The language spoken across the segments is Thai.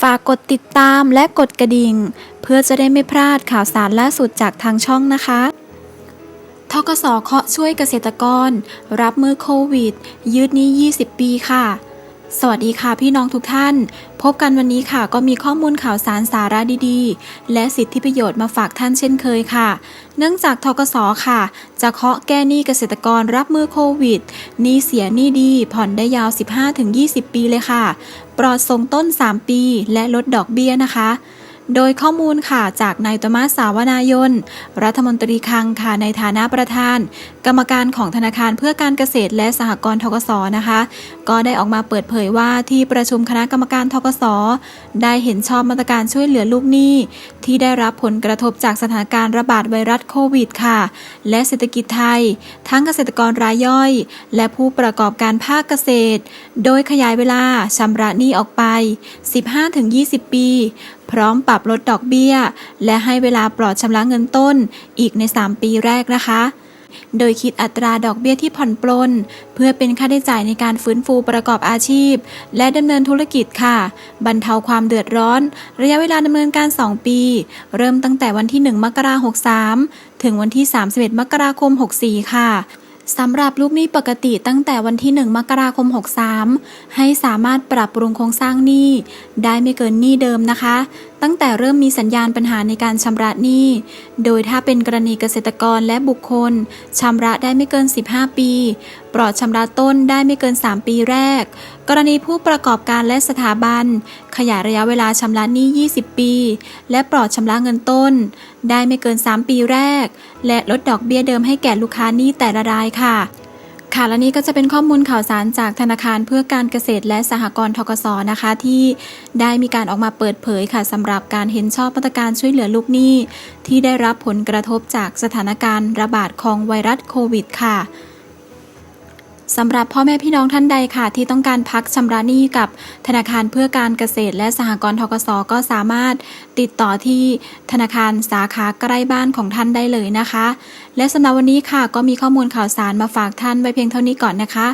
ฝากกดติดตามและกดกระดิ่ง เพื่อจะได้ไม่พลาดข่าวสารล่าสุดจากทางช่องนะคะทกสเคาะช่วยเกษตรกร รับมือโควิด ยืดนี้ 20 ปีค่ะ สวัสดีค่ะพี่น้องทุกท่าน พบกันวันนี้ค่ะก็มีข้อมูลข่าวสารสาระดีๆ และสิทธิประโยชน์มาฝากท่านเช่นเคยค่ะ เนื่องจากทกสค่ะ จะเคาะแก้หนี้เกษตรกรรับมือโควิดหนี้เสียหนี้ดีผ่อนได้ยาว 15-20 ปีเลยค่ะ ปลอดทรงต้น 3 ปี และลดดอกเบี้ยนะคะ โดยข้อมูลค่ะจากนายตมัสสาวนายน รัฐมนตรีคลังค่ะในฐานะประธาน กรรมการของธนาคารเพื่อการเกษตรและสหกรณ์ทกสนะคะ ก็ได้ออกมาเปิดเผยว่าที่ประชุมคณะกรรมการทกสได้เห็นชอบมาตรการช่วยเหลือลูกหนี้ ที่ได้รับผลกระทบจากสถานการณ์ระบาดไวรัสโควิดค่ะ และเศรษฐกิจไทย ทั้งเกษตรกรรายย่อย และผู้ประกอบการภาคเกษตร โดยขยายเวลาชำระหนี้ออกไป 15-20 ปี พร้อมปรับลดดอกเบี้ย และให้เวลาปลอดชำระเงินต้นอีกใน 3 ปีแรกนะคะ โดยคิดอัตราดอกเบี้ยที่ผ่อนปลน เพื่อเป็นค่าใช้จ่ายในการฟื้นฟูประกอบอาชีพ และดำเนินธุรกิจค่ะ บรรเทาความเดือดร้อน ระยะเวลาดำเนินการ 2 ปี เริ่มตั้งแต่วันที่ 1 มกราคม 63 ถึงวันที่ 31 มกราคม 64 ค่ะ สำหรับลูกหนี้ปกติตั้งแต่วันที่ 1 มกราคม 63 ให้สามารถปรับปรุงโครงสร้างหนี้ได้ไม่เกินหนี้เดิมนะคะ ตั้งแต่เริ่มมีสัญญาณปัญหาในการชำระหนี้ โดยถ้าเป็นกรณีเกษตรกรและบุคคลชำระได้ไม่เกิน 15 ปี ปลอดชำระต้นได้ไม่เกิน 3 ปีแรก กรณีผู้ประกอบการและสถาบัน ขยายระยะเวลาชำระหนี้ 20 ปี และปลอดชำระเงินต้น ได้ไม่เกิน 3 ปีแรก และลดดอกเบี้ยเดิมให้แก่ลูกค้าหนี้แต่ละรายค่ะ ค่ะและนี่ก็จะเป็นข้อมูลข่าวสารจากธนาคารเพื่อการเกษตรและสหกรณ์ทกศนะคะ ที่ได้มีการออกมาเปิดเผยค่ะสำหรับการเห็นชอบมาตรการช่วยเหลือลูกหนี้ ที่ได้รับผลกระทบจากสถานการณ์ระบาดของไวรัสโควิด ค่ะ สำหรับพ่อแม่พี่น้องท่านใดค่ะ ที่ต้องการพักชำระหนี้กับธนาคารเพื่อการเกษตร และสหกรณ์ทกสก็สามารถติดต่อที่ธนาคารสาขาใกล้บ้านของท่านได้เลยนะคะ และสำหรับวันนี้ค่ะ ก็มีข้อมูลข่าวสารมาฝากท่านไว้เพียงเท่านี้ก่อนนะคะ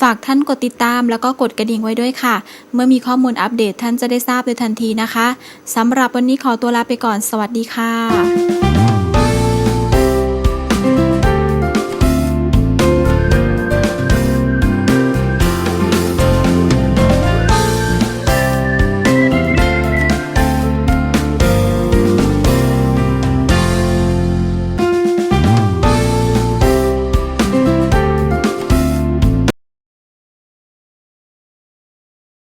ฝากท่านกดติดตามแล้วก็กดกระดิ่งไว้ด้วยค่ะ เมื่อมีข้อมูลอัปเดตท่านจะได้ทราบโดยทันทีนะคะสำหรับวันนี้ขอตัวลาไปก่อน สวัสดีค่ะ